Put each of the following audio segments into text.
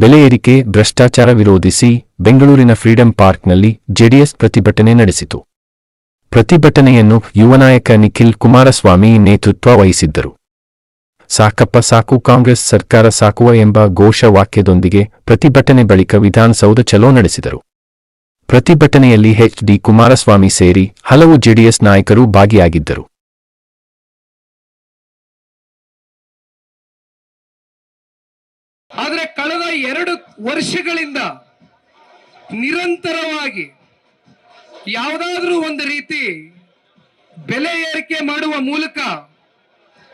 ಬೆಲೆ ಏರಿಕೆ ಭ್ರಷ್ಟಾಚಾರ ವಿರೋಧಿಸಿ ಬೆಂಗಳೂರಿನ ಫ್ರೀಡಂ ಪಾರ್ಕ್ನಲ್ಲಿ ಜೆಡಿಎಸ್ ಪ್ರತಿಭಟನೆ ನಡೆಸಿತು. ಪ್ರತಿಭಟನೆಯನ್ನು ಯುವ ನಾಯಕ ನಿಖಿಲ್ ಕುಮಾರಸ್ವಾಮಿ ನೇತೃತ್ವ ವಹಿಸಿದ್ದರು. ಸಾಕಪ್ಪ ಸಾಕು ಕಾಂಗ್ರೆಸ್ ಸರ್ಕಾರ ಸಾಕುವ ಎಂಬ ಘೋಷವಾಕ್ಯದೊಂದಿಗೆ ಪ್ರತಿಭಟನೆ ಬಳಿಕ ವಿಧಾನಸೌಧ ಚಲೋ ನಡೆಸಿದರು. ಪ್ರತಿಭಟನೆಯಲ್ಲಿ ಎಚ್ ಡಿ ಕುಮಾರಸ್ವಾಮಿ ಸೇರಿ ಹಲವು ಜೆಡಿಎಸ್ ನಾಯಕರು ಭಾಗಿಯಾಗಿದ್ದರು. ಕಳೆದ ಎರಡು ವರ್ಷಗಳಿಂದ ನಿರಂತರವಾಗಿ ಯಾವುದಾದ್ರೂ ಒಂದು ರೀತಿ ಬೆಲೆ ಏರಿಕೆ ಮಾಡುವ ಮೂಲಕ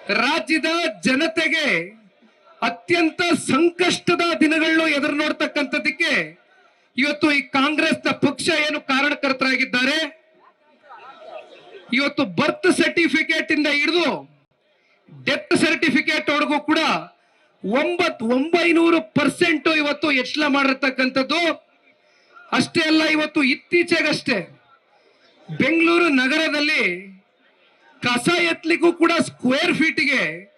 ರಾಜ್ಯದ ಜನತೆಗೆ ಅತ್ಯಂತ ಸಂಕಷ್ಟದ ದಿನಗಳನ್ನು ಎದುರು ನೋಡ್ತಕ್ಕಂಥದ್ದಕ್ಕೆ ಇವತ್ತು ಈ ಕಾಂಗ್ರೆಸ್ನ ಪಕ್ಷ ಏನು ಕಾರಣಕರ್ತರಾಗಿದ್ದಾರೆ? ಇವತ್ತು ಬರ್ತ್ ಸರ್ಟಿಫಿಕೇಟ್ ಇಂದ ಹಿಡಿದು ಡೆತ್ ಸರ್ಟಿಫಿಕೇಟ್ ಒಳಗೂ ಕೂಡ ಒಂಬತ್ ಒಂಬೈನೂರು ಪರ್ಸೆಂಟ್ ಇವತ್ತು ಹೆಚ್ಚಳ ಮಾಡಿರ್ತಕ್ಕಂಥದ್ದು. ಅಷ್ಟೇ ಅಲ್ಲ, ಇವತ್ತು ಇತ್ತೀಚೆಗಷ್ಟೇ ಬೆಂಗಳೂರು ನಗರದಲ್ಲಿ ಕಸ ಎತ್ತಲಿಕ್ಕೂ ಕೂಡ ಸ್ಕ್ವೇರ್ ಫೀಟ್ಗೆ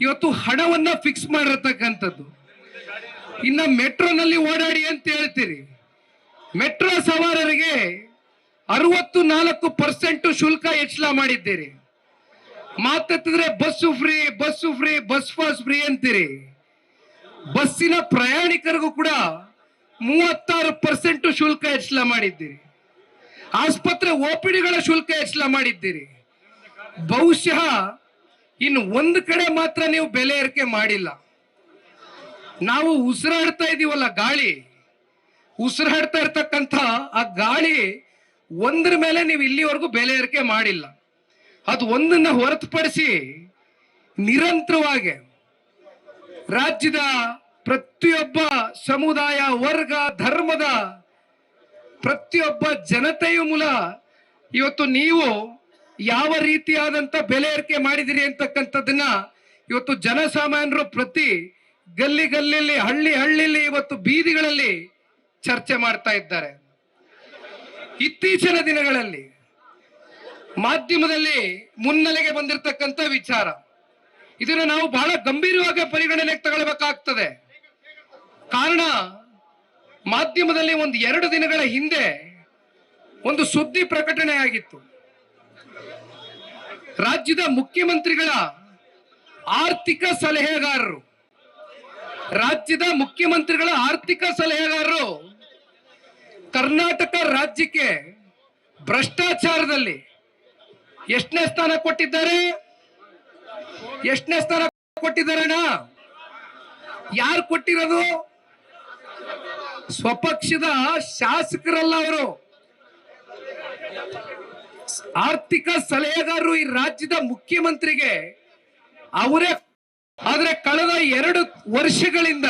ಇವತ್ತು ಹಣವನ್ನ ಫಿಕ್ಸ್ ಮಾಡಿರತಕ್ಕಂಥದ್ದು. ಇನ್ನ ಮೆಟ್ರೋನಲ್ಲಿ ಓಡಾಡಿ ಅಂತ ಹೇಳ್ತೀರಿ. ಮೆಟ್ರೋ ಸವಾರರಿಗೆ ಅರವತ್ತು ನಾಲ್ಕು ಪರ್ಸೆಂಟ್ ಶುಲ್ಕ ಹೆಚ್ಚಳ ಮಾಡಿದ್ದೀರಿ. ಮಾತೆತ್ತಿದ್ರೆ bus free bus free bus pass free ಅಂತೀರಿ. ಬಸ್ಸಿನ ಪ್ರಯಾಣಿಕರಿಗೂ ಕೂಡ ಮೂವತ್ತಾರು ಪರ್ಸೆಂಟ್ ಶುಲ್ಕ ಹೆಚ್ಚಳ ಮಾಡಿದ್ದೀರಿ. ಆಸ್ಪತ್ರೆ ಓಪಿಡಿಗಳ ಶುಲ್ಕ ಹೆಚ್ಚಳ ಮಾಡಿದ್ದೀರಿ. ಬಹುಶಃ ಇನ್ನು ಒಂದು ಕಡೆ ಮಾತ್ರ ನೀವು ಬೆಲೆ ಏರಿಕೆ ಮಾಡಿಲ್ಲ. ನಾವು ಉಸಿರಾಡ್ತಾ ಇದೀವಲ್ಲ ಗಾಳಿ. ಉಸಿರಾಡ್ತಾ ಇರ್ತಕ್ಕಂಥ ಆ ಗಾಳಿ ಒಂದ್ರ ಮೇಲೆ ನೀವು ಇಲ್ಲಿವರೆಗೂ ಬೆಲೆ ಏರಿಕೆ ಮಾಡಿಲ್ಲ. ಅದು ಒಂದನ್ನ ಹೊರತುಪಡಿಸಿ ನಿರಂತರವಾಗಿ ರಾಜ್ಯದ ಪ್ರತಿಯೊಬ್ಬ ಸಮುದಾಯ, ವರ್ಗ, ಧರ್ಮದ ಪ್ರತಿಯೊಬ್ಬ ಜನತೆಯ ಮೂಲ ಇವತ್ತು ನೀವು ಯಾವ ರೀತಿಯಾದಂತ ಬೆಲೆ ಏರಿಕೆ ಮಾಡಿದಿರಿ ಅಂತಕ್ಕಂಥದ್ದನ್ನ ಇವತ್ತು ಜನಸಾಮಾನ್ಯರು ಪ್ರತಿ ಗಲ್ಲಿ ಗಲ್ಲಿಲಿ ಹಳ್ಳಿ ಹಳ್ಳಿಲಿ ಇವತ್ತು ಬೀದಿಗಳಲ್ಲಿ ಚರ್ಚೆ ಮಾಡ್ತಾ ಇದ್ದಾರೆ. ಇತ್ತೀಚಿನ ದಿನಗಳಲ್ಲಿ ಮಾಧ್ಯಮದಲ್ಲಿ ಮುನ್ನೆಲೆಗೆ ಬಂದಿರತಕ್ಕಂತ ವಿಚಾರ. ಇದನ್ನು ನಾವು ಬಹಳ ಗಂಭೀರವಾಗಿ ಪರಿಗಣನೆಗೆ ತಗೊಳ್ಬೇಕಾಗ್ತದೆ. ಕಾರಣ, ಮಾಧ್ಯಮದಲ್ಲಿ ಒಂದು ಎರಡು ದಿನಗಳ ಹಿಂದೆ ಒಂದು ಸುದ್ದಿ ಪ್ರಕಟಣೆ ಆಗಿತ್ತು. ರಾಜ್ಯದ ಮುಖ್ಯಮಂತ್ರಿಗಳ ಆರ್ಥಿಕ ಸಲಹೆಗಾರರು. ರಾಜ್ಯದ ಮುಖ್ಯಮಂತ್ರಿಗಳ ಆರ್ಥಿಕ ಸಲಹೆಗಾರರು ಕರ್ನಾಟಕ ರಾಜ್ಯಕ್ಕೆ ಭ್ರಷ್ಟಾಚಾರದಲ್ಲಿ ಎಷ್ಟನೇ ಸ್ಥಾನ ಕೊಟ್ಟಿದ್ದಾರೆ? ಎಷ್ಟನೇ ಸ್ಥಾನ ಕೊಟ್ಟಿದ್ದಾರಣ ಯಾರು ಕೊಟ್ಟಿರೋದು? ಸ್ವಪಕ್ಷದ ಶಾಸಕರಲ್ಲ ಅವರು. ಆರ್ಥಿಕ ಸಲಹೆಗಾರರು ಈ ರಾಜ್ಯದ ಮುಖ್ಯಮಂತ್ರಿಗೆ ಅವರೇ, ಆದ್ರೆ ಕಳೆದ ಎರಡು ವರ್ಷಗಳಿಂದ